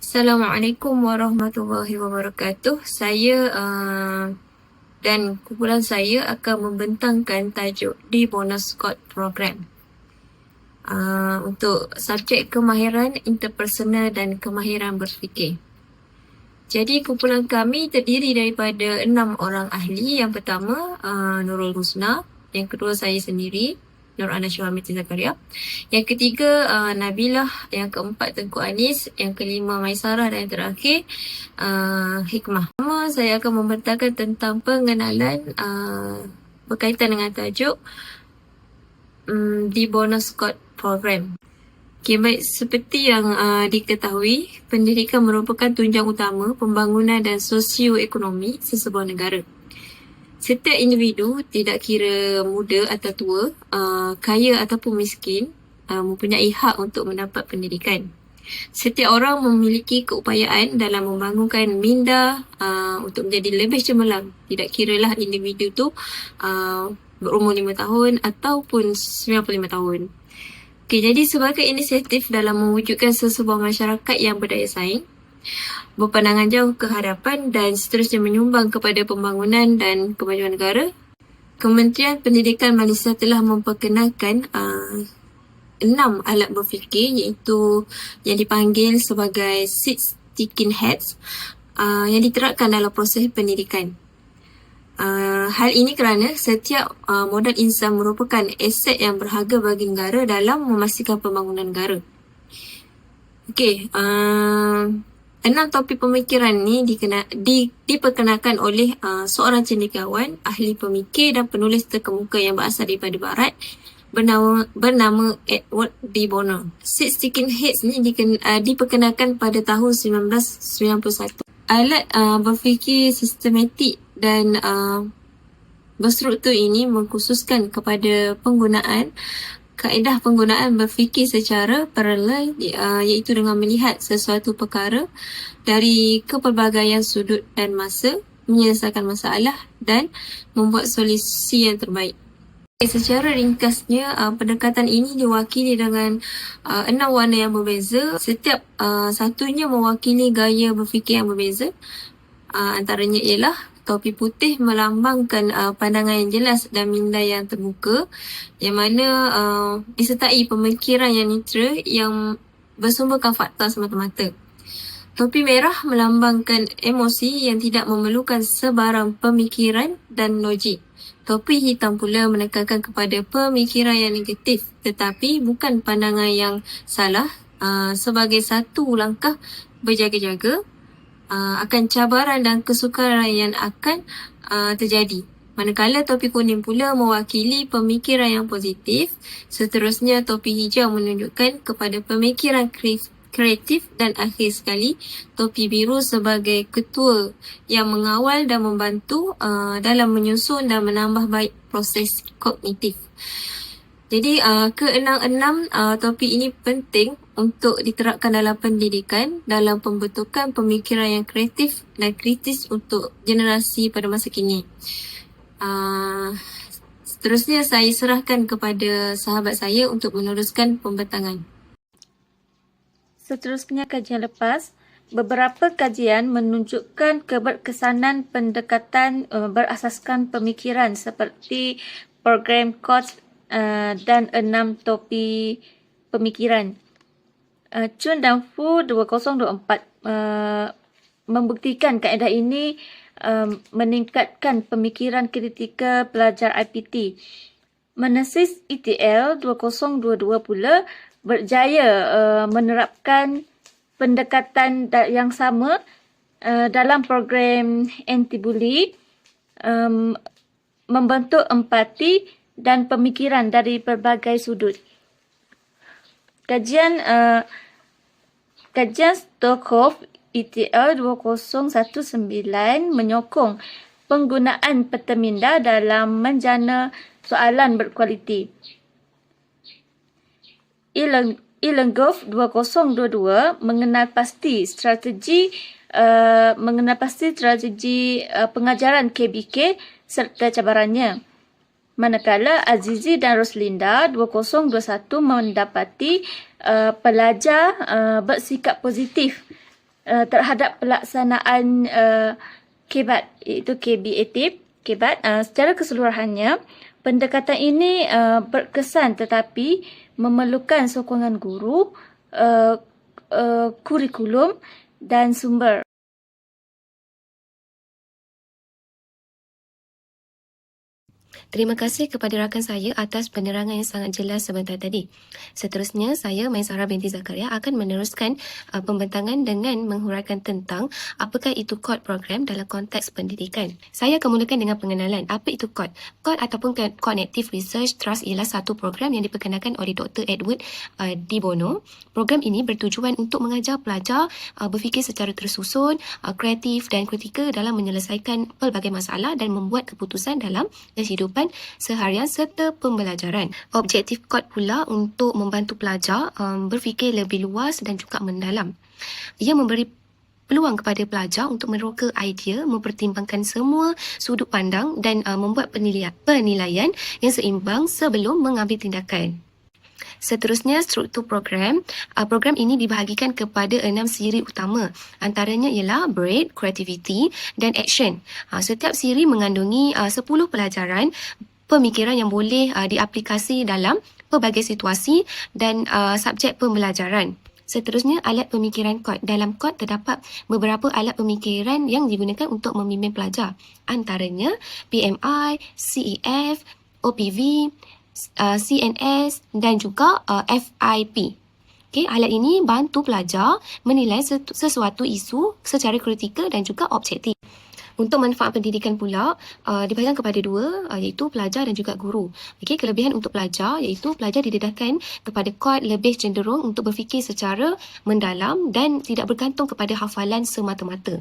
Assalamualaikum warahmatullahi wabarakatuh. Saya uh, dan kumpulan saya akan membentangkan tajuk di Bonus Code Program. Uh, untuk subjek kemahiran interpersonal dan kemahiran berfikir. Jadi kumpulan kami terdiri daripada enam orang ahli. Yang pertama uh, Nurul Husna, yang kedua saya sendiri, Nur Ana Syuhamiti Zakaria. Yang ketiga uh, Nabilah, yang keempat Tengku Anis, yang kelima Maisarah dan yang terakhir uh, Hikmah. Pertama saya akan membentangkan tentang pengenalan uh, berkaitan dengan tajuk um, di bonus code program. Okay, baik. Seperti yang uh, diketahui, pendidikan merupakan tunjang utama pembangunan dan sosioekonomi sesebuah negara. Setiap individu, tidak kira muda atau tua, uh, kaya ataupun miskin, uh, mempunyai hak untuk mendapat pendidikan. Setiap orang memiliki keupayaan dalam membangunkan minda uh, untuk menjadi lebih cemerlang. Tidak kiralah individu tu uh, berumur 5 tahun ataupun 95 tahun. Okay, jadi sebagai inisiatif dalam mewujudkan sesebuah masyarakat yang berdaya saing, berpandangan jauh ke hadapan dan seterusnya menyumbang kepada pembangunan dan kemajuan negara, Kementerian Pendidikan Malaysia telah memperkenalkan uh, enam alat berfikir iaitu yang dipanggil sebagai six thinking heads uh, yang diterapkan dalam proses pendidikan. Uh, hal ini kerana setiap uh, modal insan merupakan aset yang berharga bagi negara dalam memastikan pembangunan negara. Okey, uh, enam topik pemikiran ni dikena, di, diperkenalkan oleh uh, seorang cendekiawan, ahli pemikir dan penulis terkemuka yang berasal daripada barat bernama bernama Edward D. Bonner. Six Sticking Heads ni diken, uh, diperkenalkan pada tahun 1991. Alat uh, berfikir sistematik dan uh, berstruktur ini mengkhususkan kepada penggunaan kaedah penggunaan berfikir secara paralel uh, iaitu dengan melihat sesuatu perkara dari kepelbagaian sudut dan masa menyelesaikan masalah dan membuat solusi yang terbaik. Secara ringkasnya, uh, pendekatan ini diwakili dengan uh, enam warna yang berbeza. Setiap uh, satunya mewakili gaya berfikir yang berbeza. Uh, antaranya ialah topi putih melambangkan uh, pandangan yang jelas dan minda yang terbuka yang mana uh, disertai pemikiran yang neutral yang bersumberkan fakta semata-mata. Topi merah melambangkan emosi yang tidak memerlukan sebarang pemikiran dan logik. Topi hitam pula menekankan kepada pemikiran yang negatif tetapi bukan pandangan yang salah uh, sebagai satu langkah berjaga-jaga uh, akan cabaran dan kesukaran yang akan uh, terjadi. Manakala topi kuning pula mewakili pemikiran yang positif, seterusnya topi hijau menunjukkan kepada pemikiran kreatif dan akhir sekali topi biru sebagai ketua yang mengawal dan membantu uh, dalam menyusun dan menambah baik proses kognitif. Jadi uh, keenam-enam uh, topi ini penting untuk diterapkan dalam pendidikan dalam pembentukan pemikiran yang kreatif dan kritis untuk generasi pada masa kini. Uh, seterusnya saya serahkan kepada sahabat saya untuk meneruskan pembentangan. Seterusnya kajian lepas, beberapa kajian menunjukkan keberkesanan pendekatan uh, berasaskan pemikiran seperti program COTS uh, dan enam topi pemikiran. Uh, Chun dan Fu 2024 uh, membuktikan kaedah ini um, meningkatkan pemikiran kritikal pelajar IPT. Menesis ETL 2022 pula berjaya uh, menerapkan pendekatan yang sama uh, dalam program anti-bully um, membentuk empati dan pemikiran dari berbagai sudut. Kajian uh, kajian Stockhoff ETL 2019 menyokong penggunaan peta minda dalam menjana soalan berkualiti. Ilengov 2022 mengenal pasti strategi uh, mengenal pasti strategi uh, pengajaran KBK serta cabarannya. Manakala Azizi dan Roslinda 2021 mendapati uh, pelajar uh, bersikap positif uh, terhadap pelaksanaan uh, KBAT iaitu KBATIP KBAT uh, secara keseluruhannya pendekatan ini uh, berkesan tetapi memerlukan sokongan guru uh, uh, kurikulum dan sumber Terima kasih kepada rakan saya atas penerangan yang sangat jelas sebentar tadi. Seterusnya, saya Maisara binti Zakaria akan meneruskan uh, pembentangan dengan menghuraikan tentang apakah itu kod program dalam konteks pendidikan. Saya akan mulakan dengan pengenalan. Apa itu kod? Kod ataupun Cognitive Research Trust ialah satu program yang diperkenalkan oleh Dr. Edward uh, Di Bono. Program ini bertujuan untuk mengajar pelajar uh, berfikir secara tersusun, uh, kreatif dan kritikal dalam menyelesaikan pelbagai masalah dan membuat keputusan dalam kehidupan kehidupan seharian serta pembelajaran. Objektif kod pula untuk membantu pelajar um, berfikir lebih luas dan juga mendalam. Ia memberi peluang kepada pelajar untuk meroka idea, mempertimbangkan semua sudut pandang dan uh, membuat penilaian, penilaian yang seimbang sebelum mengambil tindakan. Seterusnya, struktur program. Uh, program ini dibahagikan kepada enam siri utama. Antaranya ialah Braid, Creativity dan Action. Uh, setiap siri mengandungi uh, 10 pelajaran pemikiran yang boleh uh, diaplikasi dalam pelbagai situasi dan uh, subjek pembelajaran. Seterusnya, alat pemikiran kod. Dalam kod terdapat beberapa alat pemikiran yang digunakan untuk membimbing pelajar. Antaranya PMI, CEF, OPV, uh, CNS dan juga uh, FIP. Okay, alat ini bantu pelajar menilai sesuatu isu secara kritikal dan juga objektif. Untuk manfaat pendidikan pula, uh, dibahagikan kepada dua, uh, iaitu pelajar dan juga guru. Okay, kelebihan untuk pelajar iaitu pelajar didedahkan kepada kod lebih cenderung untuk berfikir secara mendalam dan tidak bergantung kepada hafalan semata-mata.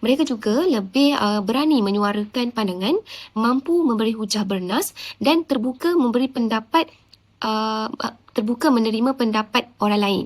Mereka juga lebih uh, berani menyuarakan pandangan, mampu memberi hujah bernas dan terbuka memberi pendapat uh, uh, terbuka menerima pendapat orang lain.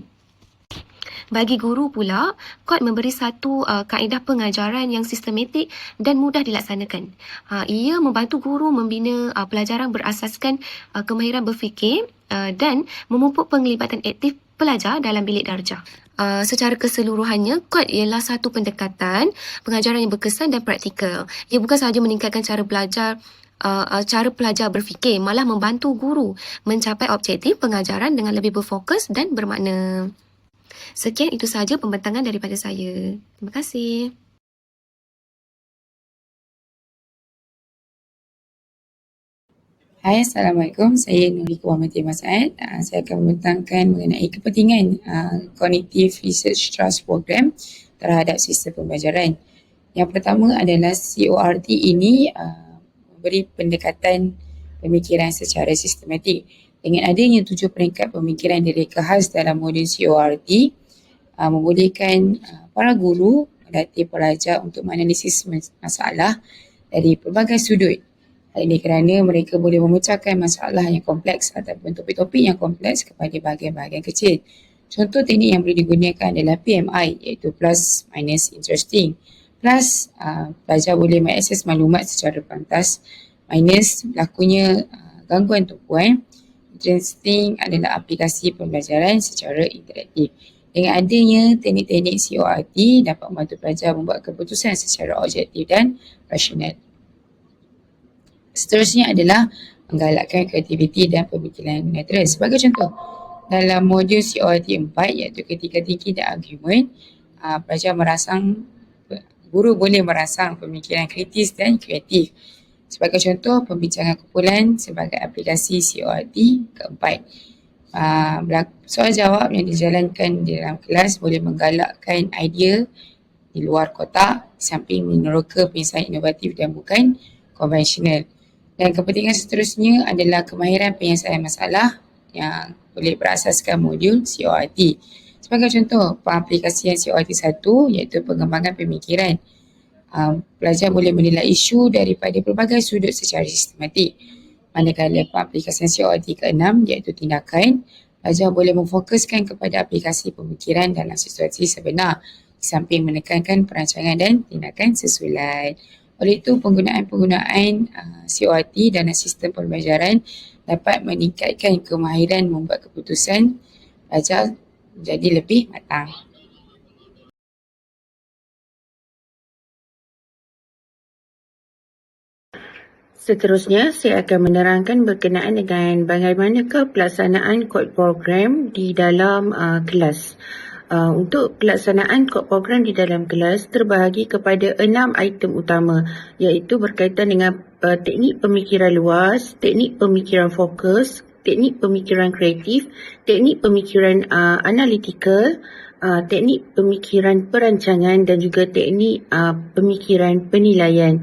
Bagi guru pula, kod memberi satu uh, kaedah pengajaran yang sistematik dan mudah dilaksanakan. Uh, ia membantu guru membina uh, pelajaran berasaskan uh, kemahiran berfikir uh, dan memupuk penglibatan aktif pelajar dalam bilik darjah. Uh, secara keseluruhannya, kod ialah satu pendekatan pengajaran yang berkesan dan praktikal. Ia bukan sahaja meningkatkan cara belajar uh, uh, cara pelajar berfikir, malah membantu guru mencapai objektif pengajaran dengan lebih berfokus dan bermakna. Sekian itu sahaja pembentangan daripada saya. Terima kasih. Hai, Assalamualaikum. Saya Nuriko Muhammad Masaid. Uh, saya akan membentangkan mengenai kepentingan uh, Cognitive Research Trust Program terhadap sistem pembelajaran. Yang pertama adalah CORT ini uh, memberi pendekatan pemikiran secara sistematik. Dengan adanya tujuh peringkat pemikiran direka khas dalam modul CORT, uh, membolehkan uh, para guru melatih pelajar untuk menganalisis masalah dari pelbagai sudut ini kerana mereka boleh memecahkan masalah yang kompleks ataupun topik-topik yang kompleks kepada bahagian-bahagian kecil. Contoh teknik yang boleh digunakan adalah PMI iaitu plus minus interesting. Plus, uh, pelajar boleh mengakses maklumat secara pantas. Minus, berlakunya uh, gangguan tumpuan. Interesting adalah aplikasi pembelajaran secara interaktif. Dengan adanya teknik-teknik CORT dapat membantu pelajar membuat keputusan secara objektif dan rasional. Seterusnya adalah menggalakkan kreativiti dan pemikiran netral. Sebagai contoh, dalam modul CORT 4 iaitu ketika tinggi dan argument, uh, pelajar merasang, guru boleh merasang pemikiran kritis dan kreatif. Sebagai contoh, pembincangan kumpulan sebagai aplikasi CORT keempat. Uh, soal jawab yang dijalankan di dalam kelas boleh menggalakkan idea di luar kotak samping meneroka penyelesaian inovatif dan bukan konvensional. Dan kepentingan seterusnya adalah kemahiran penyelesaian masalah yang boleh berasaskan modul CORT. Sebagai contoh, pengaplikasian CORT 1 iaitu pengembangan pemikiran. Um, pelajar boleh menilai isu daripada pelbagai sudut secara sistematik. Manakala pengaplikasian CORT ke-6 iaitu tindakan, pelajar boleh memfokuskan kepada aplikasi pemikiran dalam situasi sebenar di samping menekankan perancangan dan tindakan sesuai. Oleh itu penggunaan-penggunaan uh, dan sistem pembelajaran dapat meningkatkan kemahiran membuat keputusan belajar menjadi lebih matang. Seterusnya, saya akan menerangkan berkenaan dengan bagaimanakah pelaksanaan kod program di dalam uh, kelas. Uh, Uh, untuk pelaksanaan kod program di dalam kelas terbahagi kepada enam item utama iaitu berkaitan dengan uh, teknik pemikiran luas, teknik pemikiran fokus, teknik pemikiran kreatif, teknik pemikiran uh, analytical, uh, teknik pemikiran perancangan dan juga teknik uh, pemikiran penilaian.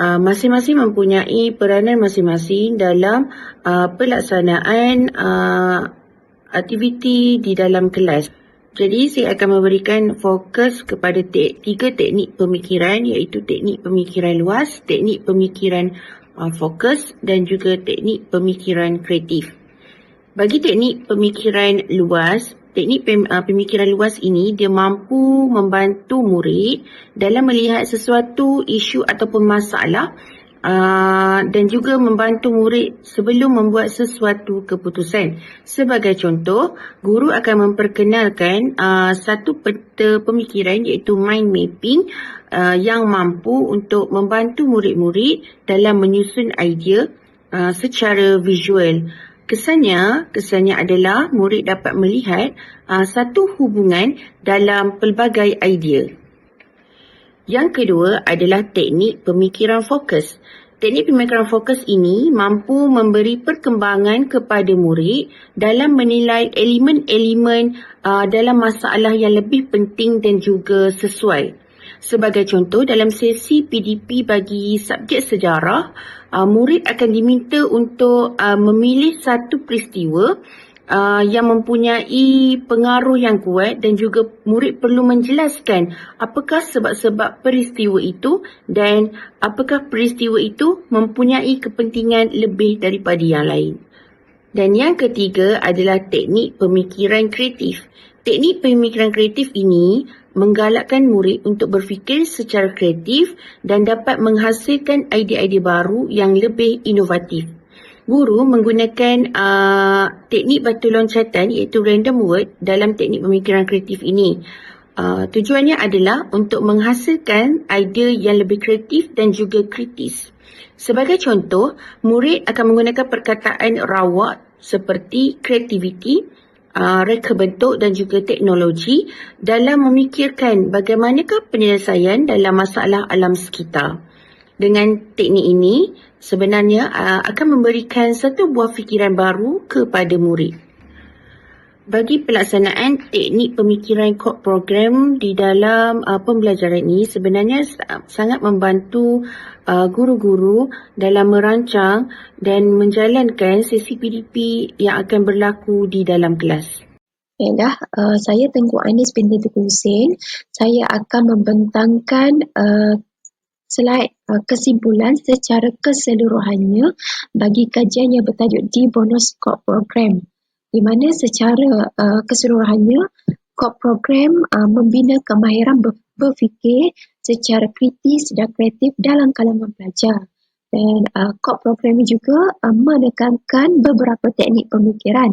Uh, masing-masing mempunyai peranan masing-masing dalam uh, pelaksanaan uh, aktiviti di dalam kelas. Jadi saya akan memberikan fokus kepada te- tiga teknik pemikiran iaitu teknik pemikiran luas, teknik pemikiran uh, fokus dan juga teknik pemikiran kreatif. Bagi teknik pemikiran luas, teknik pem, uh, pemikiran luas ini dia mampu membantu murid dalam melihat sesuatu isu ataupun masalah uh, dan juga membantu murid sebelum membuat sesuatu keputusan. Sebagai contoh, guru akan memperkenalkan uh, satu peta pemikiran iaitu mind mapping uh, yang mampu untuk membantu murid-murid dalam menyusun idea uh, secara visual. Kesannya, kesannya adalah murid dapat melihat uh, satu hubungan dalam pelbagai idea. Yang kedua adalah teknik pemikiran fokus. Teknik pemikiran fokus ini mampu memberi perkembangan kepada murid dalam menilai elemen-elemen uh, dalam masalah yang lebih penting dan juga sesuai. Sebagai contoh, dalam sesi PDP bagi subjek sejarah, uh, murid akan diminta untuk uh, memilih satu peristiwa uh, yang mempunyai pengaruh yang kuat dan juga murid perlu menjelaskan apakah sebab-sebab peristiwa itu dan apakah peristiwa itu mempunyai kepentingan lebih daripada yang lain. Dan yang ketiga adalah teknik pemikiran kreatif. Teknik pemikiran kreatif ini menggalakkan murid untuk berfikir secara kreatif dan dapat menghasilkan idea-idea baru yang lebih inovatif. Guru menggunakan uh, teknik batu loncatan iaitu random word dalam teknik pemikiran kreatif ini. Uh, tujuannya adalah untuk menghasilkan idea yang lebih kreatif dan juga kritis. Sebagai contoh, murid akan menggunakan perkataan rawat seperti kreativiti, uh, reka bentuk dan juga teknologi dalam memikirkan bagaimanakah penyelesaian dalam masalah alam sekitar. Dengan teknik ini, sebenarnya uh, akan memberikan satu buah fikiran baru kepada murid. Bagi pelaksanaan teknik pemikiran kod program di dalam uh, pembelajaran ini sebenarnya sangat membantu uh, guru-guru dalam merancang dan menjalankan sesi PDP yang akan berlaku di dalam kelas. Baiklah, uh, saya Tengku Anis binti Tuku Hussein. Saya akan membentangkan uh, slide kesimpulan secara keseluruhannya bagi kajian yang bertajuk di bonus code program di mana secara uh, keseluruhannya core program uh, membina kemahiran ber- berfikir secara kritis dan kreatif dalam kalangan pelajar. Dan uh, core program juga uh, menekankan beberapa teknik pemikiran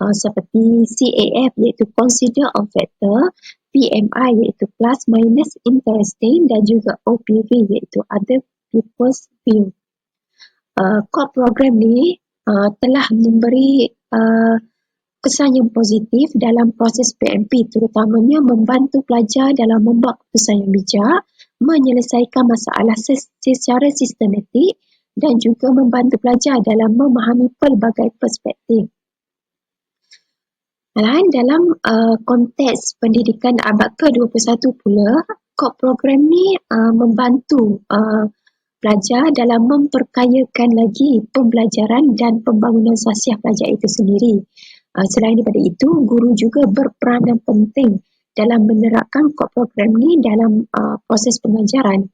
uh, seperti CAF iaitu consider all factor PMI iaitu plus minus interesting dan juga OPV iaitu other people's view uh, core program ni uh, telah memberi uh, kesan yang positif dalam proses PMP terutamanya membantu pelajar dalam membuat keputusan yang bijak, menyelesaikan masalah secara sistematik dan juga membantu pelajar dalam memahami pelbagai perspektif. Malahan dalam uh, konteks pendidikan abad ke-21 pula, kod program ni uh, membantu uh, pelajar dalam memperkayakan lagi pembelajaran dan pembangunan sasiah pelajar itu sendiri. Uh, selain daripada itu, guru juga berperanan penting dalam menerapkan kod program ni dalam uh, proses pengajaran.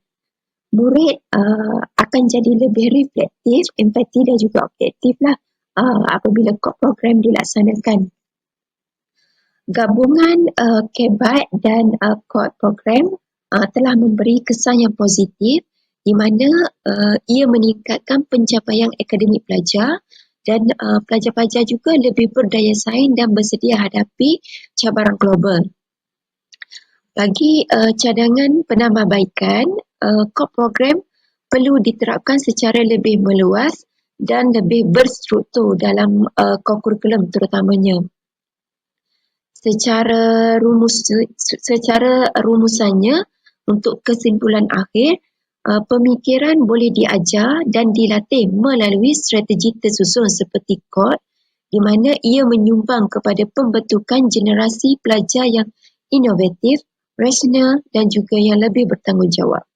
Murid uh, akan jadi lebih reflektif, empati dan juga objektif lah uh, apabila kod program dilaksanakan. Gabungan uh, KEBAT dan uh, kod program uh, telah memberi kesan yang positif di mana uh, ia meningkatkan pencapaian akademik pelajar dan uh, pelajar-pelajar juga lebih berdaya saing dan bersedia hadapi cabaran global. Bagi uh, cadangan penambahbaikan, uh, kod program perlu diterapkan secara lebih meluas dan lebih berstruktur dalam uh, kurikulum terutamanya. Secara rumus secara rumusannya untuk kesimpulan akhir, uh, pemikiran boleh diajar dan dilatih melalui strategi tersusun seperti KOD di mana ia menyumbang kepada pembentukan generasi pelajar yang inovatif, rasional dan juga yang lebih bertanggungjawab.